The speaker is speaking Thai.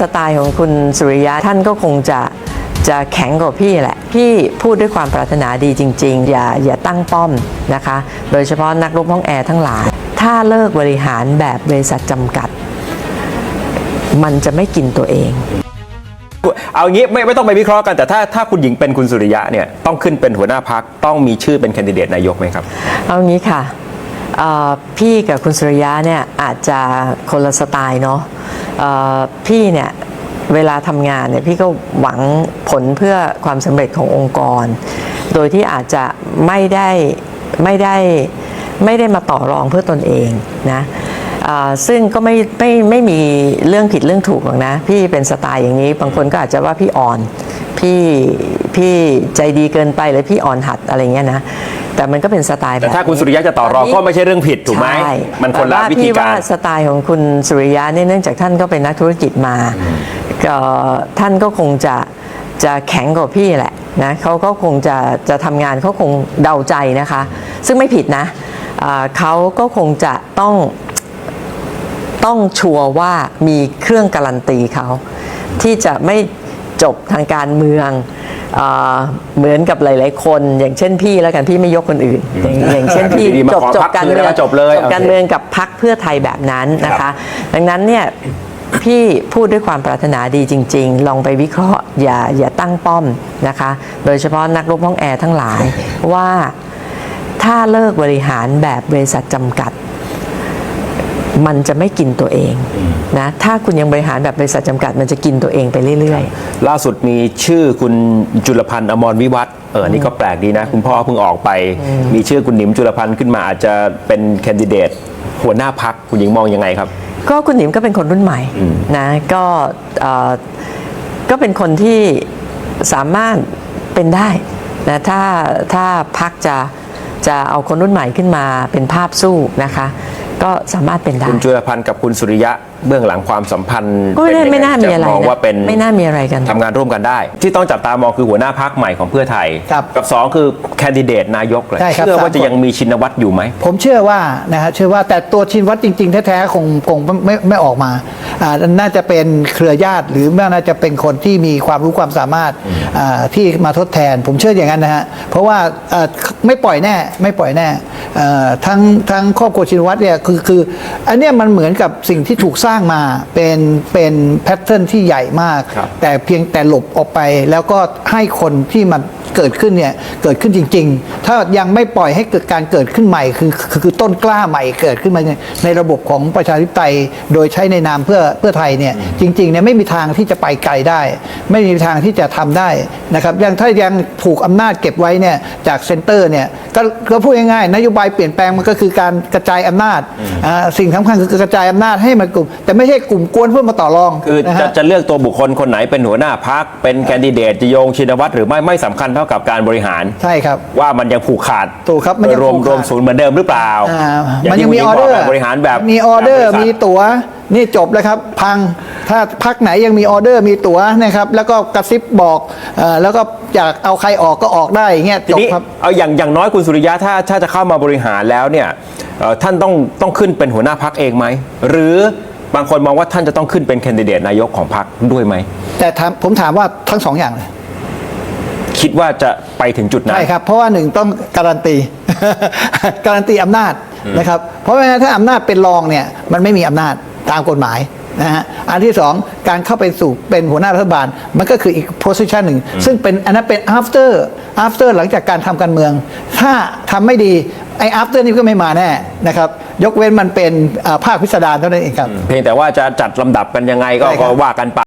สไตล์ของคุณสุริยะท่านก็คงจะจะแข็งกว่าพี่แหละ พี่พูดด้วยความปรารถนาดีจริง ๆ อย่าอย่าตั้งป้อมนะคะ โดยเฉพาะนักรบห้องแอร์ทั้งหลาย ถ้าเลิกบริหารแบบบริษัทจำกัด มันจะไม่กินตัวเอง เอางี้ไม่ไม่ต้องไปวิเคราะห์กันแต่ถ้าถ้าคุณหญิงเป็นคุณสุริยะเนี่ยต้องขึ้นเป็นหัวหน้าพักต้องมีชื่อเป็นแคนดิเดตนายกไหมครับ เอางี้ค่ะเอ่อพี่กับคุณสุริยะเนี่ยอาจจะคนละสไตล์เนาะเอ่อ พี่เนี่ยเวลาทำงานเนี่ยพี่ก็หวังผลเพื่อความสำเร็จขององค์กร โดยที่อาจจะไม่ได้ไม่ได้ไม่ได้มาต่อรองเพื่อตนเองนะซึ่งก็ไม่ไม่ไม่มีเรื่องผิดเรื่องถูกหรอกนะ พี่เป็นสไตล์อย่างนี้ บางคนก็อาจจะว่าพี่อ่อน พี่พี่ใจดีเกินไปหรือพี่อ่อนหัดอะไรเงี้ยนะ แต่มันก็เป็นสไตล์แบบแต่ถ้าคุณสุริยะจะต่อรองก็ไม่ใช่เรื่องผิดถูกไหมใช่มันคนละแต่าวิธีพี่การว่าสไตล์ของคุณสุริยะเนี่ยเนื่องจากท่านก็เป็นนักธุรกิจมาก็ท่านก็คงจะจะแข็งกว่าพี่แหละนะเขาก็คงจะจะทำงานเขาคงเดาใจนะคะ ซึ่งไม่ผิดนะอ่าเขาก็คงจะต้อง ต้องชัวร์ว่ามีเครื่องการันตีเขา ที่จะไม่จบทางการเมืองอา เหมือนกับหลาย ๆ คนอย่างเช่นพี่แล้วกันพี่ไม่ยกคนอื่น อย่างอย่างเช่นพี่อยู่ดีๆมาจบขอจบพรรคการคืนเมืองแล้วก็จบเลยจบการโอเคเมืองกับพักเพื่อไทยแบบนั้นนะครัคะบดังนั้นเนี่ยพี่พูดด้วยความปรารถนาดีจริง ๆ ลองไปวิเคราะห์อย่าอย่าตั้งป้อมนะคะ โดยเฉพาะนักรบห้องแอร์ทั้งหลายว่าถ้าเลิกบริหารแบบบริษัทจำกัด มันจะไม่กินตัวเองนะถ้าคุณยังบริหารแบบบริษัทจำกัดมันจะกินตัวเองไปเรื่อยล่าสุดมีชื่อคุณจุลพันธ์อมรวิวัฒน์เอออนนี่ก็แปลกดีนะ คุณพ่อเพิ่งออกไป มีชื่อคุณหนิมจุลพันธ์ขึ้นมาอาจจะเป็นแคนดิเดตหัวหน้าพักคุณหญิงมองยังไงครับๆก็คุณหนิมก็เป็นคนรุ่นใหม่นะก็เอ่อก็เป็นคนที่สามารถเป็นได้นะถ้าถ้าพักจะจะเอาคนรุ่นใหม่ขึ้นมาเป็นภาพสู้นะคะ ก็สามารถเป็นได้ คุณจุลพันธ์กับคุณสุริยะเบื้องหลังความสัมพันธ์ก็ไม่ได้เป็ไม่ยังงน่ามีอะไรจมองนะว่าเป็นไม่น่ามีอะไรกันทำงานร่วมกันได้ ที่ต้องจับตามองคือหัวหน้าพักใหม่ของเพื่อไทยครับกับสองคือแคนดิเดตนายกเลยใช่ครับเชื่อว่าสามจะคนยังมีชินวัตรอยู่ไหม ผมเชื่อว่านะฮะเชื่อว่าแต่ตัวชินวัตรจริง ๆ แท้ๆคงคงไม่ไม่ออกมาอ่าน่าจะเป็นเครือญาติหรือน่าจะเป็นคนที่มีความรู้ความสามารถอ่าที่มาทดแทน ผมเชื่ออย่างนั้นนะฮะเพราะว่าเอ่อไม่ปล่อยแน่ไม่ปล่อยแน่เอ่อทั้งทั้งครอบครัวชินวัตรเนี่ยคือคืออันเนี้ยมันเหมือนกับสิ่งที่ถูกสร้างมาเป็นเป็นแพทเทิร์นที่ใหญ่มากครับแต่เพียงแต่หลบออกไปแล้วก็ให้คนที่มัน เกิดขึ้นเนี่ยเกิดขึ้นจริง ๆ ถ้ายังไม่ปล่อยให้เกิดการเกิดขึ้นใหม่ คือคือคือต้นกล้าใหม่เกิดขึ้นมาในในระบบของประชาธิปไตย โดยใช้ในนามเพื่อเพื่อไทยเนี่ยจริงๆเนี่ยไม่มีทางที่จะไปไกลได้ ไม่มีทางที่จะทำได้นะครับยังถ้ายังผูกอำนาจเก็บไว้เนี่ยจากเซ็นเตอร์เนี่ยก็ก็พูดง่ายๆนโยบายเปลี่ยนแปลงมันก็คือการกระจายอำนาจอ่าสิ่งสำคัญคือกระจายอำนาจให้มันกลุ่ม แต่ไม่ใช่กลุ่มกวนเพื่อมาต่อรองคือนะจะฮะจะเลือกตัวบุคคลคนไหนเป็นหัวหน้าพักเป็นแคนดิเดตจะโยงชินวัตรหรือไม่ไม่สำคัญเท่ากับการบริหาร ใช่ครับ ว่ามันยังผูกขาดถูกครับมันยังรวมผูกขาดรวมศูนย์เหมือนเดิมหรือเปล่าอ่าย่างมันที่ยังมีคุอณอหญิเดอร์บกบริหารแบบมีออเดอร์แบบบมีษัทตั๋วนี่จบแล้วครับ พังถ้าพักไหนยังมีออเดอร์มีตั๋วนะครับ แล้วก็กระซิบบอกเออแล้วก็อยากเอาใครออกก็ออกได้อย่างเงี้ยทีจบนี้ครับเอาอย่างอย่างน้อยคุณสุริยะถ้าถ้าจะเข้ามาบริหารแล้วเนี่ยเอ่อท่านต้องต้องขึ้นเป็นหัวหน้าพักเองไหมหรือบางคนมองว่าท่านจะต้องขึ้นเป็นแคนดิเดตนายกของพักด้วยไหม แต่ถามผมถามว่าทั้งสองอย่างเลย คิดว่าจะไปถึงจุดนั้น ใช่ครับ เพราะว่าหนึ่งต้องการันตี การันตีอำนาจนะครับ เพราะไม่งั้นถ้าอำนาจเป็นรองเนี่ยมันไม่มีอำนาจตามกฎหมายนะฮะอันที่สองการเข้าไปสู่เป็นหัวหน้ารัฐบาล มันก็คืออีก position หนึ่ง ซึ่งเป็นอันนั้นเป็น after after หลังจากการทำการเมือง ถ้าทำไม่ดีไอ้ after นี่ก็ไม่มาแน่นะครับ ยกเว้นมันเป็นอ่าภาคพิสดารเท่านั้นเองครับ เพียงแต่ว่าจะจัดลำดับกันยังไงก็ใช่ครับก็ว่ากันไป